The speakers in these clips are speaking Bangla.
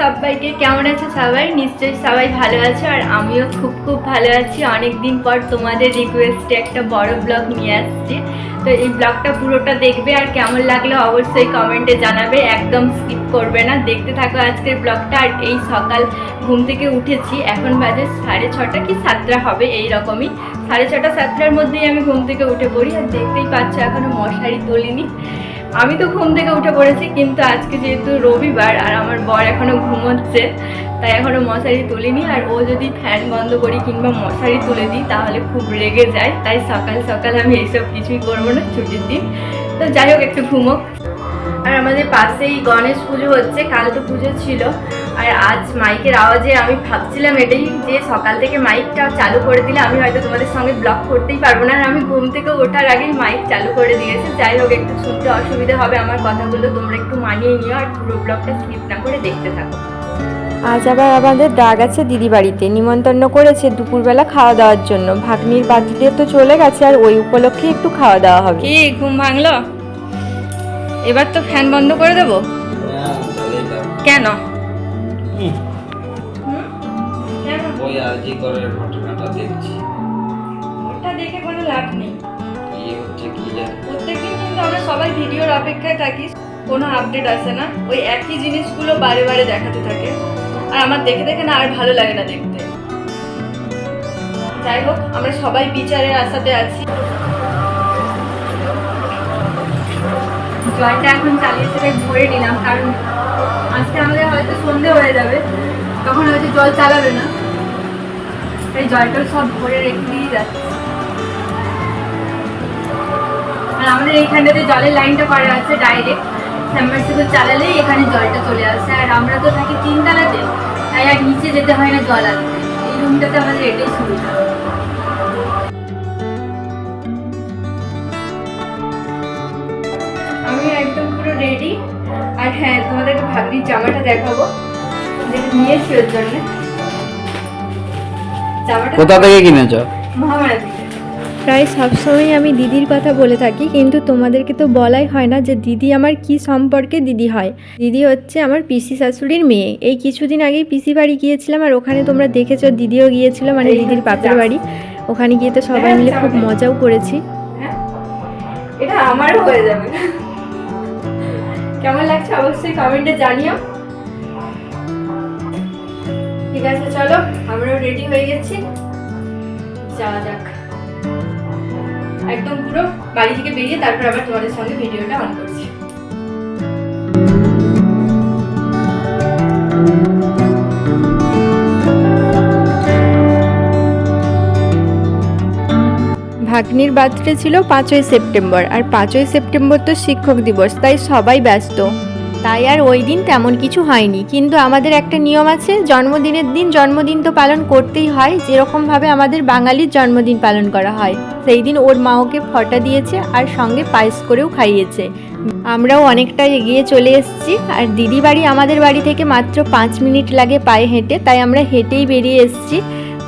সবাইকে কেমন আছে সবাই? নিশ্চয়ই সবাই ভালো আছো আর আমিও খুব খুব ভালো আছি। অনেক দিন পর তোমাদের রিকোয়েস্টে একটা বড় ব্লগ নিয়ে আসছি। তো এই ব্লগটা পুরোটা দেখবে আর কেমন লাগল অবশ্যই কমেন্টে জানাবে। একদম স্কিপ করবে না। দেখতে থাকো আজকের ব্লগটা আর এই সকাল ঘুম থেকে উঠেছি। এখন বাজে সাড়ে ছটা কি সাতটা হবে এই রকমই সাড়ে ছটা সাতটার মধ্যেই আমি ঘুম থেকে উঠে পড়ি। আর দেখতেই পাচ্ছ এখনও মশারি তুলিনি। আমি তো ঘুম থেকে উঠে পড়েছি, কিন্তু আজকে যেহেতু রবিবার আর আমার বর এখনও ঘুমোচ্ছে, তাই এখনও মশারি তুলিনি। আর ও যদি ফ্যান বন্ধ করি কিংবা মশারি তুলে দিই, তাহলে খুব রেগে যায়। তাই সকাল সকাল আমি এইসব কিছুই করব না, ছুটির দিন। তো যাই হোক, একটু ঘুমোক। আর আমাদের পাশেই গণেশ পুজো হচ্ছে, কাল তো পুজো ছিল। আর আজ মাইকের আওয়াজে আমি ভাবছিলাম এটাই যে সকাল থেকে মাইকটা চালু করে দিলে আমি হয়তো তোমাদের সঙ্গে ব্লগ করতেই পারব না। আর আমি ঘুম থেকে ওঠার আগেই মাইক চালু করে দিয়েছি। যাই হোক একটু শুনতে অসুবিধা হবে আমার কথাগুলো তোমরা একটু মানিয়ে নিও আর পুরো ব্লগটা স্লিপ না করে দেখতে থাকো। আজ আবার আমাদের ডাক আছে দিদি বাড়িতে। নিমন্ত্রণ করেছে দুপুরবেলা খাওয়া দাওয়ার জন্য। ভাগ্নির বার্থডে তো চলে গেছে আর ওই উপলক্ষে একটু খাওয়া দাওয়া হবে। কি ঘুম ভাঙলো? এবার তো ফ্যান বন্ধ করে দেবো? কেন? ওই আরজি করার ঘটনাটা দেখছি। ওটা দেখে কোনো লাভ নেই। কি হচ্ছে কি জানি। প্রত্যেকদিন কিন্তু আমরা সবাই ভিডিওর অপেক্ষায় থাকি কোনো আপডেট আসে না। ওই একই জিনিসগুলো বারে বারে দেখাতে থাকে। আর আমার দেখে দেখে না আর ভালো লাগে না দেখতে। যাই হোক আমরা সবাই বিচারের আশাতে আছি। জলটা এখন চালিয়ে সেটাই ভরে নিলাম কারণ আজকে আমাদের হয়তো সন্ধে হয়ে যাবে, তখন হয়তো জল চালাবে না। এই জলটা সব ভরে রেখে দিয়ে যাচ্ছে। আর আমাদের এইখানটাতে জলের লাইনটা করা আছে ডাইরেক্ট সাবমার্সিবল চালালেই এখানে জলটা চলে আসে। আর আমরা তো থাকি তিনতলাতে, তাই আর নিচে যেতে হয় না জল আনতে। এই রুমটাতে আমাদের এটাই সুবিধা। হ্যাঁ তোমাদেরকে জামাটা দেখাবো। যেটা ওর জন্য। জামাটা কোথা থেকে কিনেছ? মহামারা থেকে। প্রায় সবসময় আমি দিদির কথা বলে থাকি কিন্তু তোমাদেরকে তো বলাই হয় না যে দিদি আমার কি সম্পর্কে দিদি হয়। দিদি হচ্ছে আমার পিসি শাশুড়ির মেয়ে। এই কিছুদিন আগেই পিসি বাড়ি গিয়েছিলাম আর ওখানে তোমরা দেখেছ দিদিও গিয়েছিল মানে দিদির বাপের বাড়ি। ওখানে গিয়ে তো সবাই মিলে খুব মজাও করেছি। হ্যাঁ। এটা আমারও হয়ে যাবে। কেমন লাগছে অবশ্যই কমেন্টে জানিও। ঠিক আছে, চলো, আমরাও রেডি হয়ে গেছি। যাওয়া যাক। একদম পুরো বাড়ি থেকে বেরিয়ে তারপর আবার তোমাদের সঙ্গে ভিডিওটা অন করছি। ভাগ্নির বার্থডে ছিল পাঁচই সেপ্টেম্বর, আর পাঁচই সেপ্টেম্বর তো শিক্ষক দিবস, তাই সবাই ব্যস্ত। তাই আর ওই দিন তেমন কিছু হয়নি। কিন্তু আমাদের একটা নিয়ম আছে, জন্মদিনের দিন জন্মদিন তো পালন করতেই হয়, যেরকমভাবে আমাদের বাঙালির জন্মদিন পালন করা হয়। সেই দিন ওর মা ওকে ফটা দিয়েছে আর সঙ্গে পায়েস করেও খাইয়েছে। আমরাও অনেকটা এগিয়ে চলে এসেছি, আর দিদি বাড়ি আমাদের বাড়ি থেকে মাত্র পাঁচ মিনিট লাগে পায়ে হেঁটে, তাই আমরা হেঁটেই বেরিয়ে এসেছি।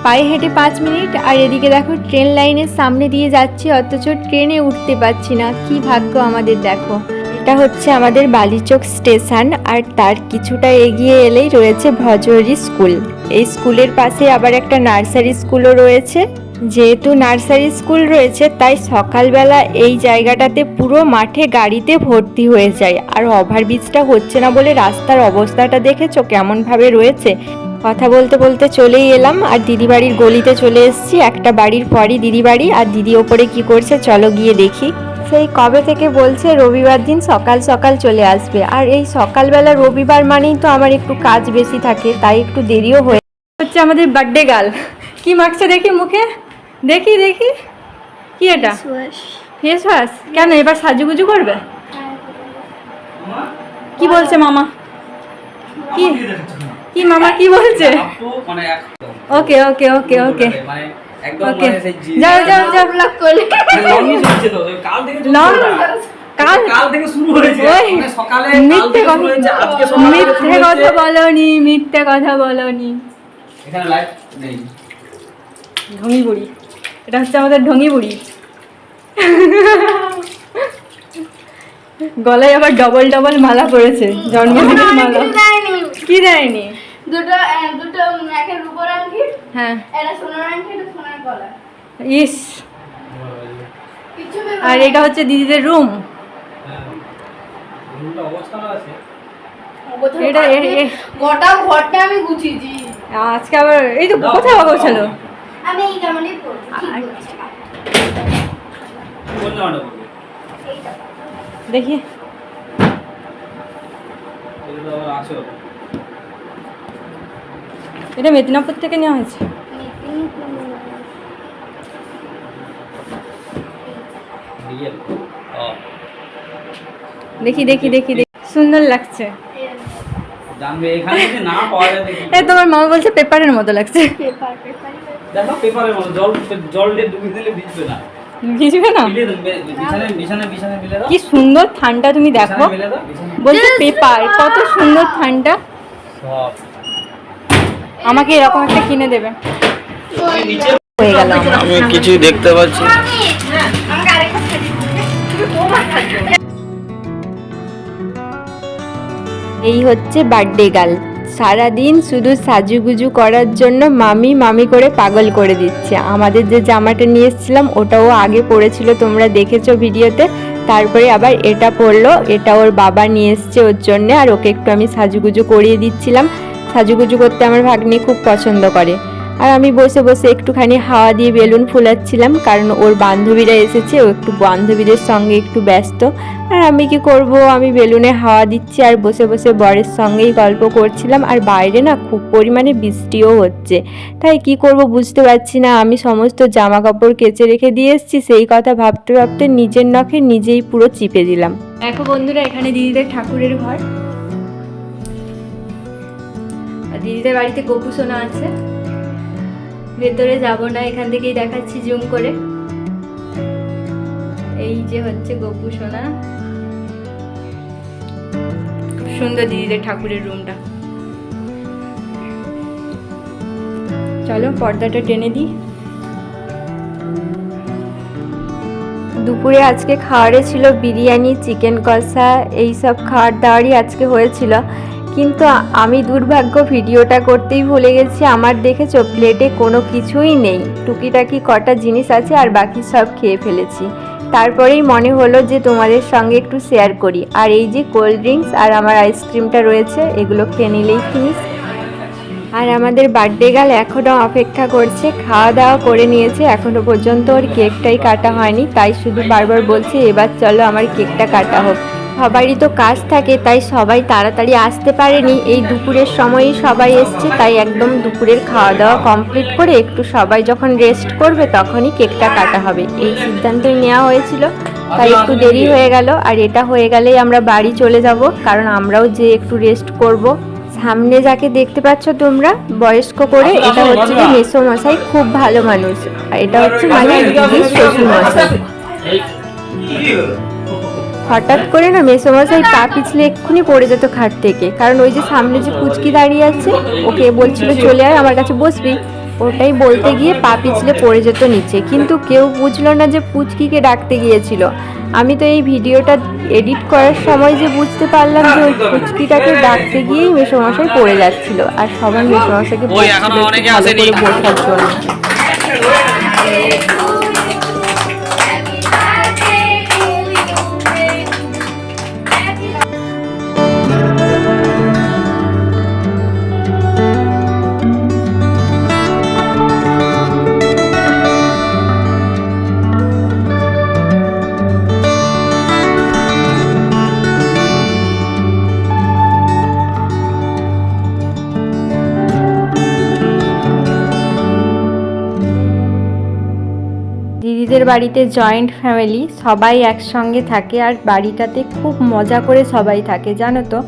পায়ে হেঁটে পাঁচ মিনিট, আর এদিকে দেখো ট্রেন লাইনের সামনে দিয়ে যাচ্ছি, অথচ ট্রেনে উঠতে পারছি না। কি ভাগ্য আমাদের, দেখো। এটা হচ্ছে আমাদের বালিচক স্টেশন, আর তার কিছুটা এগিয়ে এলেই রয়েছে ভজহরি স্কুল। এই স্কুলের পাশে আবার একটা নার্সারি স্কুলও রয়েছে। যেহেতু নার্সারি স্কুল রয়েছে, তাই সকালবেলা এই জায়গাটাতে পুরো মাঠে গাড়িতে ভর্তি হয়ে যায়। আর ওভারব্রিজটা হচ্ছে না বলে রাস্তার অবস্থাটা দেখেছ? কেমনভাবে রয়েছে? কথা বলতে বলতে চলেই এলাম আর দিদি বাড়ির গলিতে চলে এসেছি একটা বাড়ির পরই দিদি বাড়ি আর দিদি ওপরে কি করছে চলো গিয়ে দেখি। সেই কবে থেকে বলছে রবিবার দিন সকাল সকাল চলে আসবে আর এই সকালবেলা রবিবার মানেই তো আমার একটু কাজ বেশি থাকে তাই একটু দেরিও হয়ে হচ্ছে আমাদের বার্থডে গার্ল কি মাখছে দেখি মুখে? দেখি দেখি। কি এটা? ফেস ওয়াশ কেন এবার সাজুগুজু করবে? কি বলছে মামা? কি? কি মামা কি বলছে? মানে ওকে ওকে ওকে ওকে মানে ওকে মানে যাও যাও যাও ব্লক করলে। লং। কাল কাল থেকে শুরু হয়েছে। মানে সকালে মিথ্যে সকালে মিথ্যে কথা বলনি মিথ্যে কথা বলনি। এখানে লাইট নেই। ঢঙ্গি বুড়ি এটা হচ্ছে আমাদের ঢঙ্গি বুড়ি গলায় আবার ডবল ডবল মালা পড়েছে জন্মদিনের মালা। কি দেয়নি? দুটো দুটো রূপোর আংটি হ্যাঁ। একটা সোনার আংটি একটা সোনার গলা। ইস। আর এটা হচ্ছে দিদিদের রুম রুমটা অবস্থা আছে এটা গোটা ঘরটা আমি গুছিয়েছি। আজকে আবার এই তো কোথায় গোছালো আমি এই জামাটাই পরবো ঠিক বলছি। কোন জামাটা পরবে? এইটা দেখি এটা মেদিনীপুর থেকে নেওয়া হয়েছে। দেখি দেখি দেখি দেখি। সুন্দর লাগছে। জানবে এখানে যদি না পাওয়া যায় দেখি। এ তোমার মামা বলছে পেপারের মতো লাগছে। দেখো পেপারের মতো জল জল দিয়ে ডুবি দিলে ভিজবে না। ভিজবে না? কি সুন্দর ঠান্ডা তুমি দেখো। বলছে পেপার। কত সুন্দর ঠান্ডা আমাকে এরকম একটা কিনে দেবে। হয়ে গেল আমি কিছুই দেখতে পাচ্ছি না। আমাকে আরেকটা সাজিয়ে দিতে। এই হচ্ছে বার্থডে গার্ল। সারাদিন শুধু সাজুগুজু করার জন্য মামি মামি করে পাগল করে দিচ্ছে। আমাদের যে জামাটা নিয়ে এসেছিলাম, ওটাও আগে পড়েছিল, তোমরা দেখেছ ভিডিওতে। তারপরে আবার এটা পরলো, এটা ওর বাবা নিয়ে এসছে ওর জন্যে, আর ওকে একটু আমি সাজুগুজু করিয়ে দিচ্ছিলাম। সাজুগুজু করতে আমার ভাগ্নি খুব পছন্দ করে। আর আমি বসে বসে একটুখানি হাওয়া দিয়ে বেলুন ফুলাচ্ছিলাম, কারণ ওর বান্ধবীরা এসেছে, ও একটু বান্ধবীদের সঙ্গে একটু ব্যস্ত। আর আমি কি করব? আমি বেলুনে হাওয়া দিচ্ছি আর বসে বসে বরের সঙ্গেই গল্প করছিলাম, আর বাইরে না খুব পরিমাণে বৃষ্টিও হচ্ছে। তাই কি করব বুঝতে পারছি না, আমি সমস্ত জামা কাপড় কেচে রেখে দিয়ে এসেছি, সেই কথা ভাবতে ভাবতে নিজের নখে নিজেই পুরো চিপে দিলাম। দেখো বন্ধুরা, এখানে দিদিদের ঠাকুরের ঘর। দিদিদের বাড়িতে গপু আছে। ভেতরে যাব না, এখান থেকেই দেখাচ্ছি, জুম করে। এই যে হচ্ছে গপু সোনা। খুব সুন্দর দিদিদের ঠাকুরের রুমটা। চলো পর্দাটা টেনে দিই। দুপুরে আজকে খাওয়ারে ছিল বিরিয়ানি, চিকেন কষা এই সব খাওয়ার দাওয়ারই আজকে হয়েছিল। কিন্তু আমি দুর্ভাগ্য ভিডিওটা করতেই ভুলে গেছি। আমার দেখেছ প্লেটে কোনো কিছুই নেই। টুকিটাকি কটা জিনিস আছে আর বাকি সব খেয়ে ফেলেছি। তারপরেই মনে হলো যে তোমাদের সঙ্গে একটু শেয়ার করি। আর এই যে কোল্ড ড্রিঙ্কস আর আমার আইসক্রিমটা রয়েছে, এগুলো খেয়ে নিলেই ফিনিশ আর আমাদের বার্থডে গাল এখনও অপেক্ষা করছে খাওয়া দাওয়া করে নিয়েছে। এখনও পর্যন্ত ওর কেকটাই কাটা হয়নি। তাই শুধু বারবার বলছে, এবার চলো আমার কেকটা কাটা হোক। সবারই তো কাজ থাকে তাই সবাই তাড়াতাড়ি আসতে পারেনি। এই দুপুরের সময়ই সবাই এসছে তাই একদম দুপুরের খাওয়া দাওয়া কমপ্লিট করে একটু সবাই যখন রেস্ট করবে তখনই কেকটা কাটা হবে। এই সিদ্ধান্তই নেওয়া হয়েছিল তাই একটু দেরি হয়ে গেল। আর এটা হয়ে গেলেই আমরা বাড়ি চলে যাব কারণ আমরাও যে একটু রেস্ট করব। সামনে যাকে দেখতে পাচ্ছ তোমরা বয়স্ক করে এটা হচ্ছে যে মেসো মশাই খুব ভালো মানুষ। আর এটা হচ্ছে মানে শ্বশুর মশাই হঠাৎ করে না মেসোমশাই পা পিছলে এক্ষুনি পড়ে যেত খাট থেকে। কারণ ওই যে সামনে যে পুচকি দাঁড়িয়ে আছে ওকে বলছিল চলে আয় আমার কাছে বসবি। ওটাই বলতে গিয়ে পা পিছলে পড়ে যেত নিচে। কিন্তু কেউ বুঝলো না যে পুচকিকে ডাকতে গিয়েছিল। আমি তো এই ভিডিওটা এডিট করার সময় যে বুঝতে পারলাম যে ওই পুচকিটাকে ডাকতে গিয়েই মেসোমশাই পড়ে যাচ্ছিল। আর সবাই মেসোমশাইকে বলছিল ভালো করে বসার জন্য। বাড়িতে জয়েন্ট ফ্যামিলি সবাই একসঙ্গে থাকে আর বাড়িটাতে খুব মজা করে সবাই থাকে, জানো তো?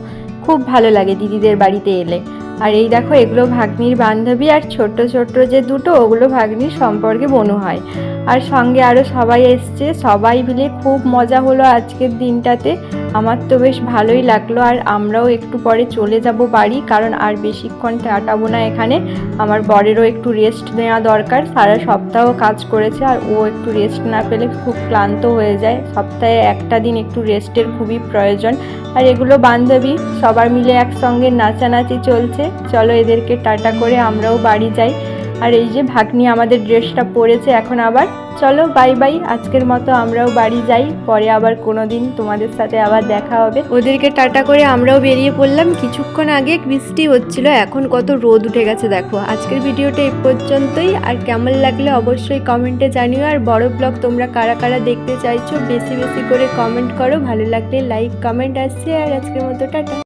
খুব ভালো লাগে দিদিদের বাড়িতে এলে। আর এই দেখো, এগুলো ভাগ্নির বান্ধবী আর ছোট্ট ছোট্ট যে দুটো, ওগুলো ভাগ্নির সম্পর্কে বনু হয়। আর সঙ্গে আরও সবাই এসছে, সবাই মিলে খুব মজা হলো আজকের দিনটাতে। আমার তো বেশ ভালোই লাগল আর আমরাও একটু পরে চলে যাব বাড়ি, কারণ আর বেশিক্ষণ কাটাবো না এখানে। আমার বরেরও একটু রেস্ট নেওয়া দরকার, সারা সপ্তাহ কাজ করেছে আর ও একটু রেস্ট না পেলে খুব ক্লান্ত হয়ে যায়। সপ্তাহে একটা দিন একটু রেস্টের খুবই প্রয়োজন। আর এগুলো বান্ধবী, সবার মিলে একসঙ্গে নাচানাচি চলছে। চলো এদেরকে টাটা করে আমরাও বাড়ি যাই। আর এই যে ভাগ্নি আমাদের ড্রেসটা পরেছে এখন আবার। চলো বাই বাই আজকের মতো আমরাও বাড়ি যাই। পরে আবার কোনো দিন তোমাদের সাথে আবার দেখা হবে। ওদেরকে টাটা করে আমরাও বেরিয়ে পড়লাম। কিছুক্ষণ আগে বৃষ্টি হচ্ছিল। এখন কত রোদ উঠে গেছে, দেখো। আজকের ভিডিওটা এই পর্যন্তই। আর কেমন লাগলে অবশ্যই কমেন্টে জানিও। আর বড় ব্লগ তোমরা কারা কারা দেখতে চাইছো, বেশি বেশি করে কমেন্ট করো। ভালো লাগলে লাইক কমেন্ট আর আজকের মতো টাটা।